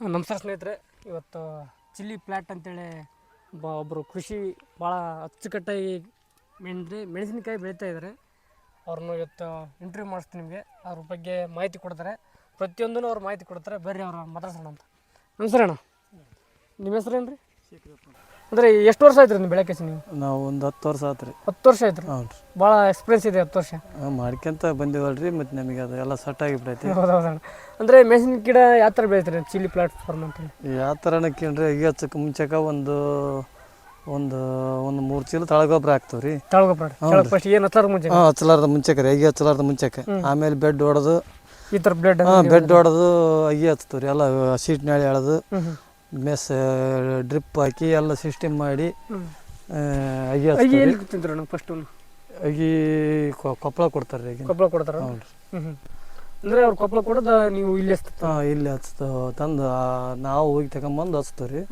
ನಮಸ್ಕಾರ ಸ್ನೇಹಿತರೆ, ಇವತ್ತು ಚಿಲ್ಲಿ ಪ್ಲ್ಯಾಟ್ ಅಂತೇಳಿ ಒಬ್ಬ ಒಬ್ಬರು ಕೃಷಿ ಭಾಳ ಅಚ್ಚುಕಟ್ಟಾಗಿ ಮೆಣ್ರಿ ಮೆಣಸಿನಕಾಯಿ ಬೆಳೀತಾ ಇದ್ದಾರೆ ಅವ್ರನ್ನ ಇವತ್ತು ಇಂಟರ್ವ್ಯೂ ಮಾಡಿಸ್ತೀನಿ ನಿಮಗೆ. ಅವ್ರ ಬಗ್ಗೆ ಮಾಹಿತಿ ಕೊಡ್ತಾರೆ. ಪ್ರತಿಯೊಂದೂ ಅವ್ರು ಮಾಹಿತಿ ಕೊಡ್ತಾರೆ. ಬೇರೆ ಅವ್ರು ಮಾತಾಡ್ಸೋಣ ಅಂತ. ನಮಸ್ಕಾರ ಅಣ್ಣ. ನಿಮ್ಮ ಏನು ರೀ ಅಂದರೆ ಎಷ್ಟು ವರ್ಷ ಆಯ್ತು ನೀವು ಬೆಳಕೇಸಿ ನೀವು? ನಾವು ಒಂದು ಹತ್ತು ವರ್ಷ ಆತು ರೀ ಹತ್ತು ವರ್ಷ ಆಯ್ತು ಹ್ಞೂ ರೀ ಭಾಳ ಎಕ್ಸ್ಪೀರಿಯನ್ಸ್ ಇದೆ ಹತ್ತು ವರ್ಷ. ಮಾಡ್ಕೊಂತ ಬಂದಿವಲ್ರಿ ಮತ್ತು ನಮಗೆ ಅದು ಎಲ್ಲ ಸೆಟ್ ಆಗಿಬಿಟ್ಟೈತಿ ಹೌದೌದಣ್ಣ. ಅಂದರೆ ಮೆಣಸಿನ ಗಿಡ ಯಾವ ಥರ ಬೆಳಿತೀರಿ ಚಿಲ್ಲಿ ಪ್ಲಾಟ್ಫಾರ್ಮ್ ಅಂತೇಳಿ ಯಾವ ಥರನಕ್ಕೇನ್ರಿ ಈಗ ಹಚ್ಚಕ್ಕೆ ಮುಂಚೆಕ ಒಂದು ಒಂದು ಒಂದು ಮೂರು ಚೀಲ ತಳಗೊಬ್ಬರ ಹಾಕ್ತೀವಿ ರೀ ತಳಗೊಬ್ಬರ ಫಸ್ಟ್ ಏನು ಹತ್ತಾರ ಮುಂಚೆ? ಹಾಂ ಹಚ್ಚಲಾರ್ದ ಮುಂಚೆಕ ರೀ ಅಗಿ ಹಚ್ಚಲಾರ್ದ ಮುಂಚೆಕ. ಆಮೇಲೆ ಬೆಡ್ ಹೊಡೆದು ಈ ಥರ ಬ್ಲಡ್ ಹಾಂ ಬೆಡ್ ಹೊಡೆದು ಅಗಿ ಹಚ್ತೀವಿ ರೀ ಎಲ್ಲ ಸೀಟ್ ನಾಳೆ ಎಳೆದು ಮೆಸ್ ಡ್ರಿಪ್ ಹಾಕಿ ಎಲ್ಲ ಸಿಸ್ಟಮ್ ಮಾಡಿ ಅಗಿ ಹಚ್ತೀವಿ ಎಲ್ಲಿ ನಂಗೆ ಫಸ್ಟ್ ಅಗಿ ಕೊ- ಕೊಪ್ಪಳ ಕೊಡ್ತಾರೆ ರೀ ಕೊಪ್ಪಳ ಕೊಡ್ತಾರ? ಹ್ಞೂ ಅಂದ್ರೆ ಅವ್ರು ಕೊಪ್ಪಳ ಕೊಡೋದು ನೀವು ಇಲ್ಲಿ ಹಚ್ತ ಹಾಂ ಇಲ್ಲಿ ಹಚ್ತಾವ. ತಂದು ಆ, ನಾವು ಹೋಗಿ ತಗೊಂಬಂದು ಹಚ್ತೀವಿ ರೀ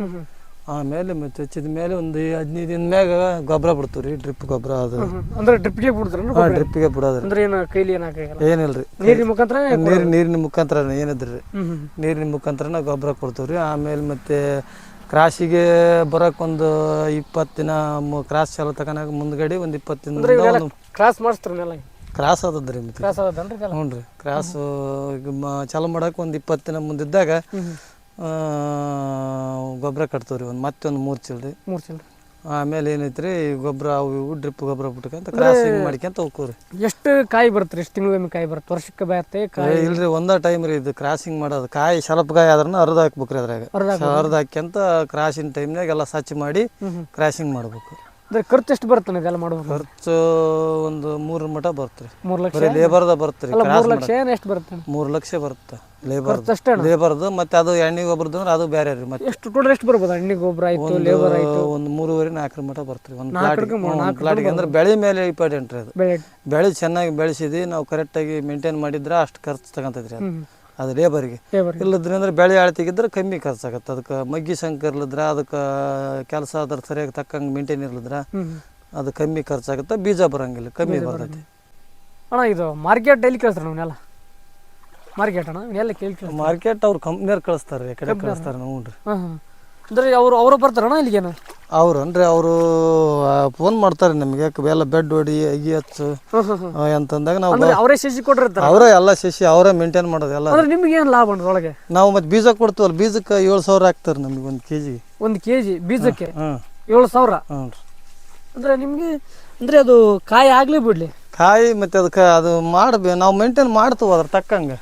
ಆಮೇಲೆ ಮತ್ತೆ ಹಚ್ಚಿದ ಮೇಲೆ ಒಂದು ಹದಿನೈದು ದಿನ ಮ್ಯಾಗ ಗೊಬ್ಬರ ಬಿಡ್ತೀವಿ ರೀ ಡ್ರಿಪ್ ಗೊಬ್ಬರ ಅದು. ಅಂದ್ರೆ ಡ್ರಿಪ್ಗೆ ಬಿಡ್ತಾರೆ ಹಾಂ ಡ್ರಿಪ್ಪಿಗೆ ಬಿಡೋದು ರೀ. ಅಂದ್ರೆ ಏನು ಕೈಲಿ ಏನು ಹಾಕಾಗಲ್ಲ ಏನಿಲ್ಲ ರೀ. ನೀರಿನ ಮುಖಾಂತರ ನೀರು ನೀರಿನ ಮುಖಾಂತರ ಏನಿದ್ರಿ? ನೀರಿನ ಮುಖಾಂತರನ ಗೊಬ್ಬರ ಕೊಡ್ತೀವಿ ರೀ. ಆಮೇಲೆ ಮತ್ತೆ ಕ್ರಾಸಿಗೆ ಬರೋಕ್ಕೊಂದು ಒಂದು ಇಪ್ಪತ್ತು ದಿನ ಕ್ರಾಸ್ ಚಾಲು ತಕನ ಮುಂದ್ಗಡೆ ಒಂದು ಇಪ್ಪತ್ತು ದಿನ ಕ್ರಾಸ್ ಮಾಡಿಸ್ತಾರ ನೆಲ ಕ್ರಾಸ್ ಆದದ್ರಿ ಮತ್ತೆ. ಕ್ರಾಸ್ ಇದೆಲ್ಲ? ಹ್ಞೂ ರೀ. ಕ್ರಾಸ್ ಚಾಲು ಮಾಡಕ್ಕೆ ಒಂದು ಇಪ್ಪತ್ತು ದಿನ ಮುಂದಿದ್ದಾಗ ಗೊಬ್ಬರ ಕಟ್ತೀವಿ ರೀ ಒಂದು ಮತ್ತೊಂದು ಮೂರು ಚೀಲ ರೀ ಮೂರು ಚಿಲ್ರಿ. ಆಮೇಲೆ ಏನೈತ್ರಿ ಗೊಬ್ಬರ ಅವು ಇವು ಡ್ರಿಪ್ ಗೊಬ್ಬರ ಬಿಟ್ಕೊಂತ ಕ್ರಾಸಿಂಗ್ ಮಾಡ್ಕೊಂತ ಹೋಗ್ತೀವಿ ಎಷ್ಟು ಕಾಯಿ ಬರುತ್ತೆ ಎಷ್ಟು ತಿಂಗಳಿಗೆ ಕಾಯಿ ಬರುತ್ತೆ ವರ್ಷಕ್ಕೆ ಬರುತ್ತೆ ಕಾಯಿ? ರೀ ಇಲ್ರಿ ಒಂದ ಟೈಮ್ ರೀ ಇದು ಕ್ರಾಸಿಂಗ್ ಮಾಡೋದು. ಕಾಯಿ ಸ್ವಲ್ಪ ಕಾಯಿ ಆದ್ರೂ ಅರ್ಧ ಹಾಕ್ಬೇಕ್ರಿ ಅದ್ರಾಗ. ಅರ್ಧ ಹಾಕ್ಯಂತ ಕ್ರಾಸಿನ ಟೈಮ್ನಾಗ ಎಲ್ಲ ಸ್ವಚ್ಛ ಮಾಡಿ ಕ್ರಾಸಿಂಗ್ ಮಾಡ್ಬೇಕು. ಅಂದ್ರೆ ಖರ್ಚು ಎಷ್ಟು ಬರುತ್ತೆ ಇದೆಲ್ಲ ಮಾಡುವಾಗ? ಖರ್ಚು ಒಂದು ಮೂರು ಮಠ ಬರ್ತ್ರಿ ಮೂರು ಲಕ್ಷ? ಬರೀ ಲೇಬರ್ದ ಬರುತ್ತೆ ರೀ ಅಲ್ಲ ಮೂರು ಲಕ್ಷ ಏನು ಎಷ್ಟು ಬರುತ್ತೆ? ಮೂರು ಲಕ್ಷ ಬರುತ್ತೆ ಲೇಬರ್ ಖರ್ಚು ಅಷ್ಟೇ ಅಣ್ಣ? ಲೇಬರ್ದು ಮತ್ತೆ ಅದು ಎಣ್ಣೆ ಗೊಬ್ಬರದ್ದು ಅಂದ್ರೆ ಅದು ಬೇರೆ ರೀ ಮತ್ತೆ. ಎಷ್ಟು ಟೋಟಲ್ ಎಷ್ಟು ಬರ್ಬೋದು? ಎಣ್ಣೆ ಗೊಬ್ಬರ ಆಯ್ತು ಲೇಬರ್ ಆಯ್ತು? ಒಂದು ಮೂರುವರೆ ನಾಲ್ಕರ ಮಠ ಬರ್ತ್ರಿ ಒಂದು ಪ್ಲಾಟಿಗೆ ಒಂದು ನಾಲ್ಕು ಪ್ಲಾಟಿಗೆ ಅಂದ್ರೆ ಬೆಳೆ ಮೇಲೆ ಇಂಪಾರ್ಟೆಂಟ್ ರೀ ಅದು. ಬೆಳೆ. ಬೆಳೆ ಚೆನ್ನಾಗಿ ಬೆಳೆಸಿದಿ ನಾವು ಕರೆಕ್ಟಾಗಿ ಮೇಂಟೈನ್ ಮಾಡಿದ್ರೆ ಅಷ್ಟು ಖರ್ಚು ತಗೊಂತೈತ್ರಿ ಅದು. ಹ್ಞೂ ಅದು ಲೇಬರ್ಗೆ. ಇಲ್ಲದ್ರೆ ಅಂದ್ರೆ ಬೆಳೆ ಆಳ್ತಿಗಿದ್ರೆ ಕಮ್ಮಿ ಖರ್ಚಾಗತ್ತೆ. ಅದಕ್ಕೆ ಮಗ್ಗಿ ಸಂಕ ಇರ್ಲಿದ್ರ ಅದಕ್ಕೆ ಕೆಲಸ ಆದ್ರೆ ಸರಿಯಾಗಿ ತಕ್ಕಂಗೆ ಮೇಂಟೈನ್ ಇರ್ಲಿದ್ರ ಅದು ಕಮ್ಮಿ ಖರ್ಚಾಗುತ್ತೆ ಬೀಜ ಬರಂಗಿಲ್ಲ ಕಮ್ಮಿ ಬರ್ತೈತಿ. ಅಣ್ಣ ಇದು ಮಾರ್ಕೆಟ್ ಎಲ್ಲಿ ಕಳಿಸ್ತಾರೆ ನಾವನ್ನೆಲ್ಲ ಮಾರ್ಕೆಟ್ ಅಣ್ಣ ಎಲ್ಲ ಕೇಳಿ ಮಾರ್ಕೆಟ್ ಅವ್ರು ಕಂಪ್ನಿಯವ್ರು ಕಳಿಸ್ತಾರೆ ರೀ ಕಡೆ ಕಳಿಸ್ತಾರೆ ಹ್ಞೂ ರೀ ಅಂದರೆ ಅವರು ಅವರು ಬರ್ತಾರಣ್ಣ ಇಲ್ಲಿಗೇನು? ಅವ್ರು ಅಂದ್ರೆ ಅವರು ಫೋನ್ ಮಾಡ್ತಾರೆ ನಿಮ್ಗೆ ಎಲ್ಲ ಬೆಡ್ ಹೊಡಿ ಅಗಿ ಹಚ್ಚು ಅಂತಂದಾಗ ನಾವು ಅವರೇ ಶಿಶಿ ಕೊಟ್ಟಿರ್ತಾರೆ. ಅವರೇ ಎಲ್ಲ ಶಿಶಿ ಅವರೇ ಮೇಂಟೈನ್ ಮಾಡೋದು ಎಲ್ಲ. ಅಂದ್ರೆ ನಿಮ್ಗೆ ಏನು ಲಾಭ ಒಳಗೆ? ನಾವು ಮತ್ತೆ ಬೀಜ ಕೊಡ್ತೀವಲ್ಲ ಬೀಜಕ್ಕೆ ಏಳು ಸಾವಿರ ಹಾಕ್ತಾರೆ ನಮಗೆ ಒಂದು ಕೆ ಜಿ ಒಂದು ಕೆ ಜಿ ಬೀಜಕ್ಕೆ ಏಳು ಸಾವಿರ? ಹ್ಞೂ ಅಂದ್ರೆ ನಿಮಗೆ ಅಂದ್ರೆ ಅದು ಕಾಯಿ ಆಗಲಿ ಬಿಡ್ಲಿ? ಕಾಯಿ ಮತ್ತೆ ಅದಕ್ಕೆ ಅದು ಮಾಡ್ಬೇ ನಾವು ಮೇಂಟೈನ್ ಮಾಡ್ತೀವಿ ಅದ್ರ ತಕ್ಕಂಗೆ.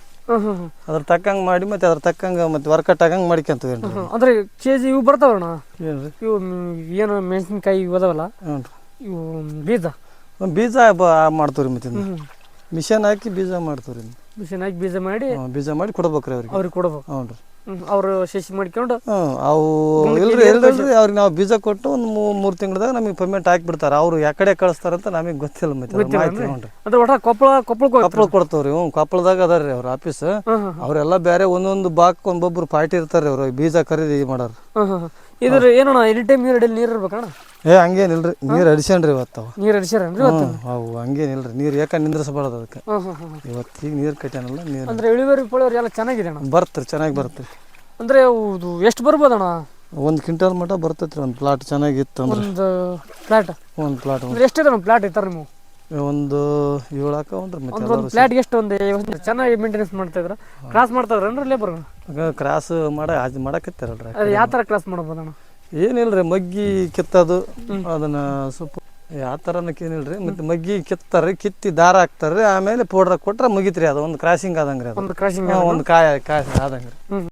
ಅದ್ರ ತಕ್ಕಂಗೆ ಮಾಡಿ ಮತ್ತೆ ಅದ್ರ ತಕ್ಕಂಗೆ ಮತ್ತೆ ವರ್ಕೌಟ್ ಆಗಂಗೆ ಮಾಡ್ಕೊಂತೀವಿ. ಅಂದ್ರೆ ಕೆ ಜಿ ಇವು ಬರ್ತಾವಣ್ಣ ಏನ್ರಿ? ಇವು ಏನು ಮೆಣಸಿನ್ಕಾಯಿ ಇವು ಅದಾವಲ್ಲ? ಹ್ಞೂ ಇವು ಬೀಜ? ಬೀಜ ಬ ಮಾಡ್ತೀವಿ ರೀ ಮತ್ತೆ ಮಿಷನ್ ಹಾಕಿ ಬೀಜ ಮಾಡ್ತೀವ್ರಿ ಮಿಷನ್ ಹಾಕಿ ಬೀಜ ಮಾಡಿ ಬೀಜ ಮಾಡಿ ಕೊಡ್ಬೇಕ್ರಿ ಅವ್ರಿಗೆ. ಅವ್ರಿಗೆ ಕೊಡ್ಬೇಕು. ಹ್ಞೂ ರೀ. ಅವ್ರು ಶಿಶಿ ಮಾಡ್ಕೊಂಡು ಅವು ಇಲ್ರಿ ಇಲ್ರಿ ಅವ್ರಿಗೆ ನಾವು ಬೀಜ ಕೊಟ್ಟು ಒಂದು ಮೂರು ತಿಂಗಳದಾಗ ನಮಗೆ ಪೇಮೆಂಟ್ ಹಾಕ್ಬಿಡ್ತಾರೆ. ಅವ್ರು ಯಾಕಡೆ ಕಳಿಸ್ತಾರಂತ ನಮಗೆ ಗೊತ್ತಿಲ್ಲ ಮತ್ತೆ ಅದ್ರ ಮಾಹಿತಿ ಹ್ಞೂ ಅಂದ್ರೆ ಒಟ್ಟ ಕೊಪ್ಪಳ ಕೊಪ್ಪಳಕ್ಕೆ ಹೋಗ್ತಾರೆ. ಕೊಪ್ಪಳ ಕೊಡ್ತಾವ್ರಿ ಹ್ಞೂ ಕೊಪ್ಪಳದಾಗ ಅದಾರ ರೀ ಅವ್ರ ಆಫೀಸ್. ಹ್ಮ್ ಹ್ಮ್ ಅವರೆಲ್ಲ ಬೇರೆ ಒಂದೊಂದು ಬಾಕ್ ಒಬ್ಬೊಬ್ರು ಪಾರ್ಟಿ ಇರ್ತಾರೆ ಅವ್ರು. ಬೀಜ ಖರೀದಿ ಮಾಡೋರು. ಹ್ಮ್ ಹ್ಮ್ ಹ್ಮ್. ಇದ್ರ ಏನಣ್ಣ ಎನಿ ಟೈಮ್ ನೀರು ಅಡಿಯಲ್ಲಿ ನೀರು ಇರ್ಬೇಕಣ್ಣ? ಏ ಹಂಗೇನಿಲ್ರಿ ನೀರು ಅಡಿಸ್ಯಾನ್ರಿ ಇವತ್ತು ಅವ. ನೀರು ಅಡಿಸ್ಯಾರನ್ರಿ ಇವತ್ತು? ಹ್ಞೂ ಅವು ಹಂಗೇನಿಲ್ರಿ ನೀರು ಯಾಕೆ ನಿಂದ್ರಿಸಬಾರ್ದು ಅದಕ್ಕೆ. ಇವತ್ತು ಈಗ ನೀರು ಕಟ್ಯಾನಲ್ಲ ನೀರು. ಅಂದ್ರೆ ಇಳುವರಿ ಪಳುವರಿ ಎಲ್ಲ ಚೆನ್ನಾಗಿದೆ ಅಣ್ಣ? ಬರ್ತ್ರಿ ಚೆನ್ನಾಗಿ ಬರ್ತ್ರಿ. ಅಂದ್ರೆ ಇದು ಎಷ್ಟು ಬರ್ಬೋದಣ್ಣ? ಒಂದು ಕ್ವಿಂಟಲ್ ಮಟ್ಟ ಬರ್ತೈತ್ರಿ ಒಂದು ಪ್ಲಾಟ್ ಚೆನ್ನಾಗಿತ್ತು ಅಂದ್ರೆ. ಒಂದು ಪ್ಲಾಟ್ ಒಂದು ಪ್ಲಾಟ್ ಅಂದ್ರೆ ಎಷ್ಟಿದೆ ಪ್ಲಾಟ್ ಇರ್ತಾರೆ ನೀವು ಒಂದು ಏಳಾಕ ಒಂದು ಫ್ಲಾಟ್ಗೆ ಎಷ್ಟು ಒಂದು ಚೆನ್ನಾಗಿ ಮೇಂಟೆನೆನ್ಸ್ ಮಾಡ್ತಾ ಇದ್ರ ಕ್ರಾಸ್ ಮಾಡ್ತಾ ಇದ್ರನ್ರಿ ಲೇಬರ್ ಕ್ರಾಸ್ ಮಾಡ ಅದು ಮಾಡಕತ್ತಾರಲ್ರಿ ಅದು ಯಾವ ಥರ ಕ್ರಾಸ್ ಮಾಡ್ಬೋದಣ್ಣ ಏನಿಲ್ರಿ ಮಗ್ಗಿ ಕಿತ್ತದು. ಅದನ್ನ ಸ್ವಲ್ಪ ಯಾವ ಥರನಕ್ಕೆ ಏನಿಲ್ರಿ ಮತ್ತೆ ಮಗ್ಗಿ ಕಿತ್ತಾರ್ರಿ ಕಿತ್ತಿ ದಾರ ಹಾಕ್ತಾರ್ರಿ ಆಮೇಲೆ ಪೌಡ್ರ್ ಕೊಟ್ರೆ ಮುಗಿತ್ರಿ ಅದು ಒಂದು ಕ್ರಾಸಿಂಗ್ ಆದಂಗ್ರಿ ಅದು. ಒಂದು ಕ್ರಾಸಿಂಗ್ ಒಂದು ಕಾಯ ಕಾಯ ಆದಂಗ್ರಿ. ಹ್ಮ್.